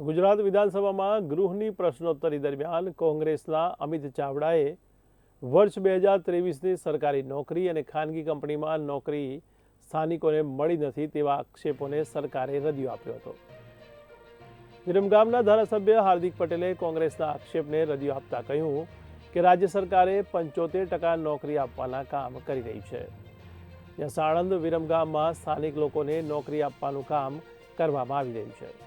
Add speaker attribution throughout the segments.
Speaker 1: ગુજરાત વિધાનસભામાં ગૃહની પ્રશ્નોત્તરી દરમિયાન કોંગ્રેસના અમિત ચાવડાએ વર્ષ બે હજાર ત્રેવીસની સરકારી નોકરી અને ખાનગી કંપનીમાં નોકરી સ્થાનિકોને મળી નથી તેવા આક્ષેપોને સરકારે રદિયો આપ્યો હતો. વિરમગામના ધારાસભ્ય હાર્દિક પટેલે કોંગ્રેસના આક્ષેપને રદિયો આપતા કહ્યું કે રાજ્ય સરકારે પંચોતેર ટકા નોકરી આપવાના કામ કરી રહી છે. જ્યાં સાણંદ વિરમગામમાં સ્થાનિક લોકોને નોકરી આપવાનું કામ કરવામાં આવી રહ્યું છે.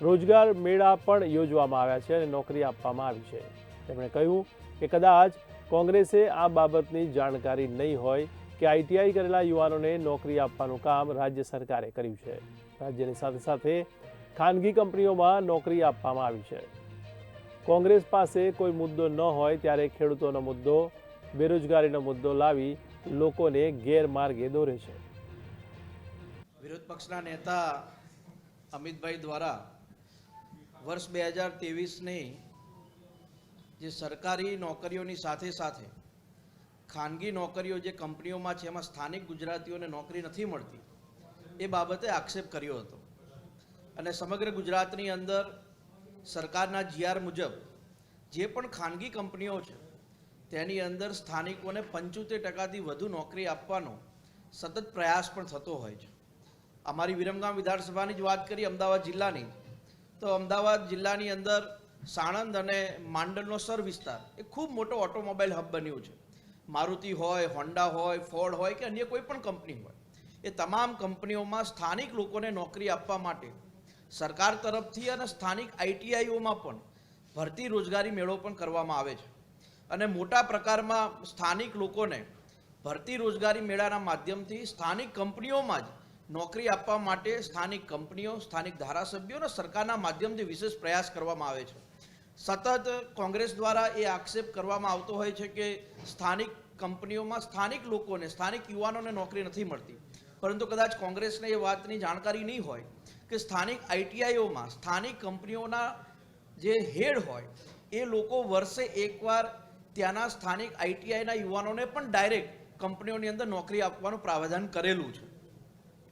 Speaker 1: રોજગાર મેળા પણ યોજવામાં આવ્યા છે અને નોકરી આપવામાં આવી છે. તેમણે કહ્યું કે કદાચ કોંગ્રેસે આ બાબતની જાણકારી નહીં હોય કે આઈટીઆઈ કરેલા યુવાનોને નોકરી આપવાનું કામ રાજ્ય સરકારે કર્યું છે. રાજ્યની સાથે સાથે ખાનગી કંપનીઓમાં નોકરી આપવામાં આવી છે. કોંગ્રેસ પાસે કોઈ મુદ્દો ન હોય ત્યારે ખેડૂતોનો મુદ્દો, બેરોજગારીનો મુદ્દો લાવી લોકોને ગેરમાર્ગે દોરે છે.
Speaker 2: વિરોધ પક્ષના નેતા અમિતભાઈ દ્વારા વર્ષ બે હજાર ત્રેવીસની જે સરકારી નોકરીઓની સાથે સાથે ખાનગી નોકરીઓ જે કંપનીઓમાં છે, એમાં સ્થાનિક ગુજરાતીઓને નોકરી નથી મળતી, એ બાબતે આક્ષેપ કર્યો હતો. અને સમગ્ર ગુજરાતની અંદર સરકારના જીઆર મુજબ જે પણ ખાનગી કંપનીઓ છે, તેની અંદર સ્થાનિકોને પંચોતેર ટકાથી વધુ નોકરી આપવાનો સતત પ્રયાસ પણ થતો હોય છે. અમારી વિરમગામ વિધાનસભાની જ વાત કરીએ, અમદાવાદ જિલ્લાની તો અમદાવાદ જિલ્લાની અંદર સાણંદ અને માંડલનો સર વિસ્તાર એ ખૂબ મોટો ઓટોમોબાઈલ હબ બન્યું છે. મારુતિ હોય, હોન્ડા હોય, ફોર્ડ હોય કે અન્ય કોઈ પણ કંપની હોય. એ તમામ કંપનીઓમાં સ્થાનિક લોકોને નોકરી આપવા માટે સરકાર તરફથી અને સ્થાનિક આઈટીઆઈઓમાં પણ ભરતી રોજગારી મેળો પણ કરવામાં આવે છે. અને મોટા પ્રકારમાં સ્થાનિક લોકોને ભરતી રોજગારી મેળાના માધ્યમથી સ્થાનિક કંપનીઓમાં જ નોકરી આપવા માટે સ્થાનિક કંપનીઓ, સ્થાનિક ધારાસભ્યો અને સરકારના માધ્યમથી વિશેષ પ્રયાસ કરવામાં આવે છે. સતત કોંગ્રેસ દ્વારા એ આક્ષેપ કરવામાં આવતો હોય છે કે સ્થાનિક કંપનીઓમાં સ્થાનિક લોકોને, સ્થાનિક યુવાનોને નોકરી નથી મળતી. પરંતુ કદાચ કોંગ્રેસને એ વાતની જાણકારી નહીં હોય કે સ્થાનિક આઈટીઆઈઓમાં સ્થાનિક કંપનીઓના જે હેડ હોય, એ લોકો વર્ષે એકવાર ત્યાંના સ્થાનિક આઈટીઆઈના યુવાનોને પણ ડાયરેક્ટ કંપનીઓની અંદર નોકરી આપવાનું પ્રાવધાન કરેલું છે.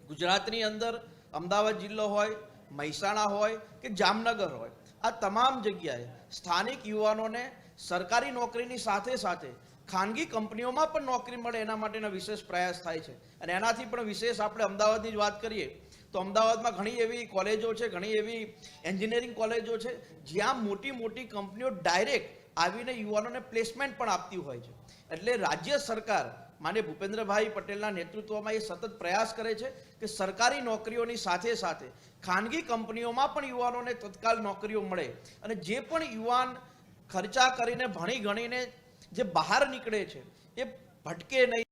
Speaker 2: ગુજરાતની અંદર અમદાવાદ જિલ્લો હોય, મહેસાણા હોય કે જામનગર હોય, આ તમામ જગ્યાએ સ્થાનિક યુવાનોને સરકારી નોકરીની સાથે સાથે ખાનગી કંપનીઓમાં પણ નોકરી મળે એના માટેના વિશેષ પ્રયાસ થાય છે. અને એનાથી પણ વિશેષ આપણે અમદાવાદની જ વાત કરીએ, તો અમદાવાદમાં ઘણી એવી કોલેજો છે, ઘણી એવી એન્જિનિયરિંગ કોલેજો છે, જ્યાં મોટી મોટી કંપનીઓ ડાયરેક્ટ આવીને યુવાનોને પ્લેસમેન્ટ પણ આપતી હોય છે. એટલે રાજ્ય સરકાર માન્ય ભૂપેન્દ્રભાઈ પટેલના નેતૃત્વમાં એ સતત પ્રયાસ કરે છે કે સરકારી નોકરીઓની સાથે સાથે ખાનગી કંપનીઓમાં પણ યુવાનોને તત્કાલ નોકરીઓ મળે અને જે પણ યુવાન ખર્ચા કરીને ભણી ગણીને જે બહાર નીકળે છે એ ભટકે નહીં.